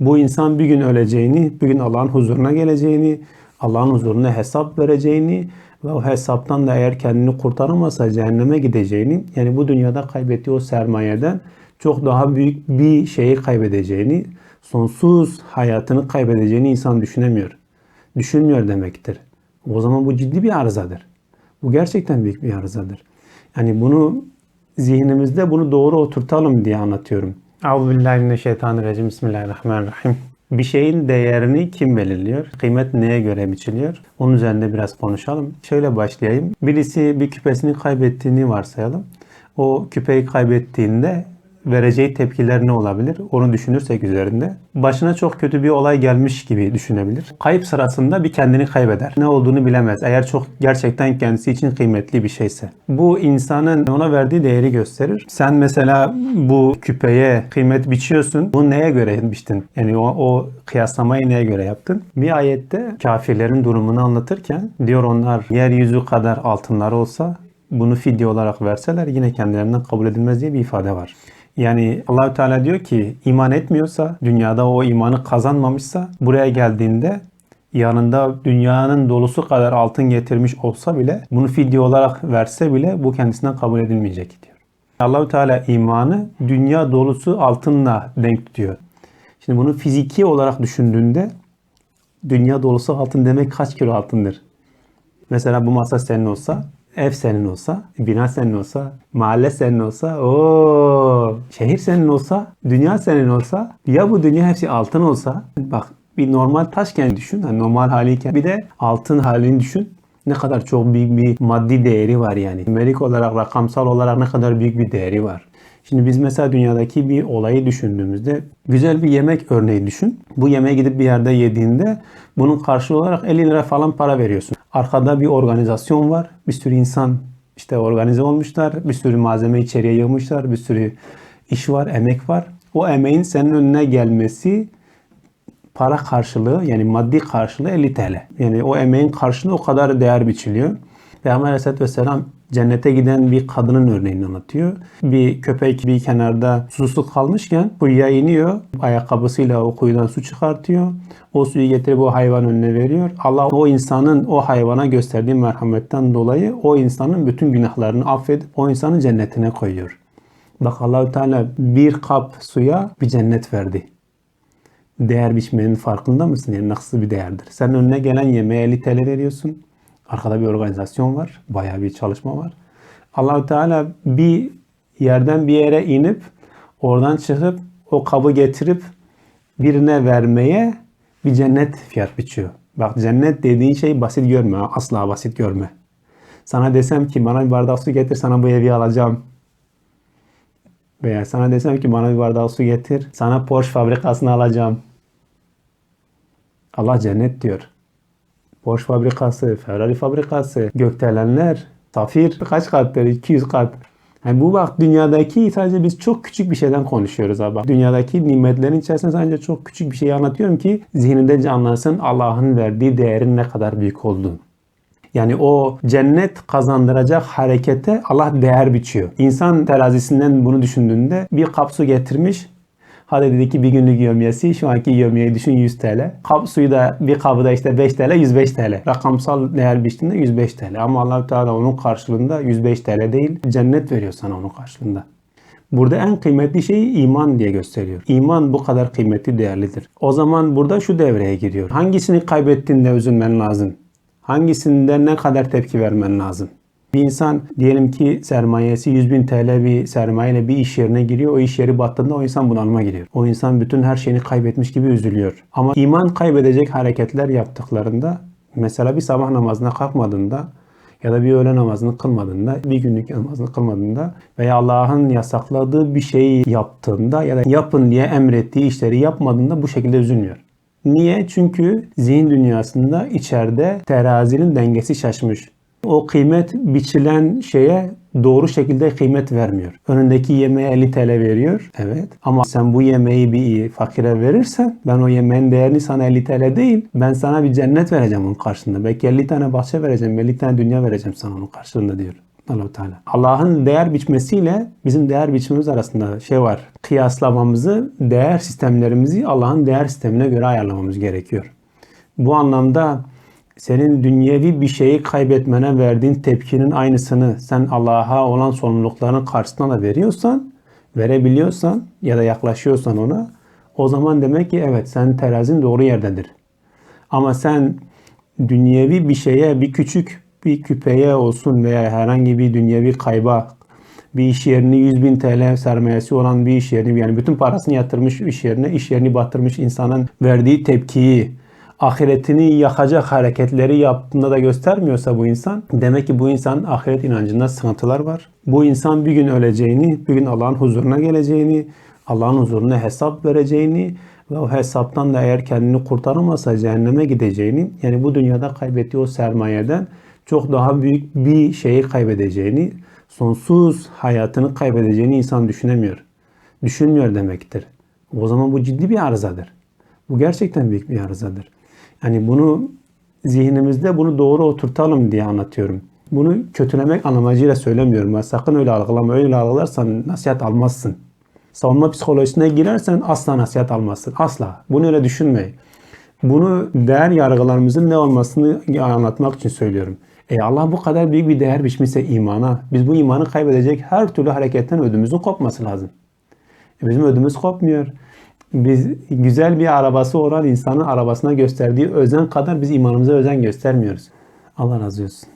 Bu insan bir gün öleceğini, bir gün Allah'ın huzuruna geleceğini, Allah'ın huzuruna hesap vereceğini ve o hesaptan da eğer kendini kurtaramazsa cehenneme gideceğini, yani bu dünyada kaybettiği o sermayeden çok daha büyük bir şeyi kaybedeceğini, sonsuz hayatını kaybedeceğini insan düşünemiyor. Düşünmüyor demektir. O zaman bu ciddi bir arızadır. Bu gerçekten büyük bir arızadır. Yani bunu zihnimizde bunu doğru oturtalım diye anlatıyorum. Euzubillahimineşşeytanirracim. Bismillahirrahmanirrahim. Bir şeyin değerini kim belirliyor? Kıymet neye göre biçiliyor? Onun üzerinde biraz konuşalım. Şöyle başlayayım. Birisi bir küpesini kaybettiğini varsayalım. O küpeyi kaybettiğinde vereceği tepkiler ne olabilir? Onu düşünürsek üzerinde. Başına çok kötü bir olay gelmiş gibi düşünebilir. Kayıp sırasında bir kendini kaybeder. Ne olduğunu bilemez. Eğer çok gerçekten kendisi için kıymetli bir şeyse. Bu insanın ona verdiği değeri gösterir. Sen mesela bu küpeye kıymet biçiyorsun. Bu neye göre biçtin? Yani o, o kıyaslamayı neye göre yaptın? Bir ayette kafirlerin durumunu anlatırken diyor onlar yeryüzü kadar altınları olsa bunu fidye olarak verseler yine kendilerinden kabul edilmez diye bir ifade var. Yani Allahü Teala diyor ki iman etmiyorsa, dünyada o imanı kazanmamışsa buraya geldiğinde yanında dünyanın dolusu kadar altın getirmiş olsa bile bunu fidye olarak verse bile bu kendisinden kabul edilmeyecek diyor. Allahü Teala imanı dünya dolusu altınla denk tutuyor. Şimdi bunu fiziki olarak düşündüğünde dünya dolusu altın demek kaç kilo altındır? Mesela bu masa senin olsa ev senin olsa, bina senin olsa, mahalle senin olsa, o şehir senin olsa, dünya senin olsa, ya bu dünya hepsi altın olsa, bak bir normal taşken düşün, yani normal haliyken bir de altın halini düşün. Ne kadar çok büyük bir maddi değeri var yani. Numerik olarak, rakamsal olarak ne kadar büyük bir değeri var. Şimdi biz mesela dünyadaki bir olayı düşündüğümüzde güzel bir yemek örneği düşün. Bu yemeğe gidip bir yerde yediğinde bunun karşılığı olarak 50 lira falan para veriyorsun. Arkada bir organizasyon var. Bir sürü insan işte organize olmuşlar. Bir sürü malzeme içeriye yığmışlar. Bir sürü iş var, emek var. O emeğin senin önüne gelmesi para karşılığı yani maddi karşılığı 50 TL. Yani o emeğin karşılığı o kadar değer biçiliyor. Peygamber Aleyhisselatü Vesselam cennete giden bir kadının örneğini anlatıyor. Bir köpek bir kenarda susuzluk kalmışken kuyuya iniyor. Ayakkabısıyla o kuyudan su çıkartıyor. O suyu getirip o hayvan önüne veriyor. Allah o insanın o hayvana gösterdiği merhametten dolayı o insanın bütün günahlarını affedip o insanın cennetine koyuyor. Bak Allahü Teala bir kap suya bir cennet verdi. Değer biçmenin farkında mısın? Yani nasıl bir değerdir? Sen önüne gelen yemeğe 50 TL veriyorsun. Arkada bir organizasyon var. Bayağı bir çalışma var. Allahü Teala bir yerden bir yere inip oradan çıkıp o kabı getirip birine vermeye bir cennet fiyat biçiyor. Bak cennet dediğin şey basit görme. Asla basit görme. Sana desem ki bana bir bardak su getir sana bu evi alacağım. Veya sana desem ki bana bir bardak su getir sana Porsche fabrikasını alacağım. Allah cennet diyor. Porsche fabrikası, Ferrari fabrikası, gökdelenler, safir kaç kattır? 200 kat. Yani bu bak dünyadaki sadece biz çok küçük bir şeyden konuşuyoruz abi. Dünyadaki nimetlerin içerisinde sadece çok küçük bir şey anlatıyorum ki zihninde canlansın Allah'ın verdiği değerin ne kadar büyük olduğunu. Yani o cennet kazandıracak harekete Allah değer biçiyor. İnsan terazisinden bunu düşündüğünde bir kap su getirmiş Hadi dedi ki bir günlük yömyesi şu anki yömyeyi düşün 100 TL. Kap suyu da bir kabı da işte 5 TL 105 TL. Rakamsal değer biçtiğinde 105 TL. Ama allah Teala onun karşılığında 105 TL değil cennet veriyor sana onun karşılığında. Burada en kıymetli şey iman diye gösteriyor. İman bu kadar kıymetli değerlidir. O zaman burada şu devreye giriyor. Hangisini kaybettiğinde üzülmen lazım? Hangisinden ne kadar tepki vermen lazım? Bir insan diyelim ki sermayesi 100 bin TL bir sermayeyle bir iş yerine giriyor. O iş yeri battığında o insan bunalıma giriyor. O insan bütün her şeyini kaybetmiş gibi üzülüyor. Ama iman kaybedecek hareketler yaptıklarında mesela bir sabah namazına kalkmadığında ya da bir öğle namazını kılmadığında, bir günlük namazını kılmadığında veya Allah'ın yasakladığı bir şeyi yaptığında ya da yapın diye emrettiği işleri yapmadığında bu şekilde üzülmüyor. Niye? Çünkü zihin dünyasında içeride terazinin dengesi şaşmış o kıymet biçilen şeye doğru şekilde kıymet vermiyor. Önündeki yemeğe 50 TL veriyor. Evet. Ama sen bu yemeği bir fakire verirsen ben o yemeğin değerini sana 50 TL değil. Ben sana bir cennet vereceğim onun karşılığında. Belki 50 tane bahçe vereceğim. 50 tane dünya vereceğim sana onun karşılığında diyor. Allah Teala. Allah'ın değer biçmesiyle bizim değer biçmemiz arasında şey var. Kıyaslamamızı, değer sistemlerimizi Allah'ın değer sistemine göre ayarlamamız gerekiyor. Bu anlamda senin dünyevi bir şeyi kaybetmene verdiğin tepkinin aynısını sen Allah'a olan sorumlulukların karşısına da veriyorsan, verebiliyorsan ya da yaklaşıyorsan ona o zaman demek ki evet senin terazin doğru yerdedir. Ama sen dünyevi bir şeye, bir küçük bir küpeye olsun veya herhangi bir dünyevi kayba bir iş yerini 100 bin TL sermayesi olan bir iş yerini yani bütün parasını yatırmış iş yerine iş yerini batırmış insanın verdiği tepkiyi ahiretini yakacak hareketleri yaptığında da göstermiyorsa bu insan demek ki bu insanın ahiret inancında sıkıntılar var. Bu insan bir gün öleceğini, bir gün Allah'ın huzuruna geleceğini, Allah'ın huzuruna hesap vereceğini ve o hesaptan da eğer kendini kurtaramazsa cehenneme gideceğini yani bu dünyada kaybettiği o sermayeden çok daha büyük bir şeyi kaybedeceğini, sonsuz hayatını kaybedeceğini insan düşünemiyor. Düşünmüyor demektir. O zaman bu ciddi bir arızadır. Bu gerçekten büyük bir arızadır. Yani bunu zihnimizde bunu doğru oturtalım diye anlatıyorum. Bunu kötülemek amacıyla söylemiyorum. Ben sakın öyle algılama. Öyle algılarsan nasihat almazsın. Savunma psikolojisine girersen asla nasihat almazsın. Asla. Bunu öyle düşünmeyin. Bunu değer yargılarımızın ne olmasını anlatmak için söylüyorum. E Allah bu kadar büyük bir değer biçmişse imana, biz bu imanı kaybedecek her türlü hareketten ödümüzün kopması lazım. E bizim ödümüz kopmuyor. Biz güzel bir arabası olan insanın arabasına gösterdiği özen kadar biz imanımıza özen göstermiyoruz. Allah razı olsun.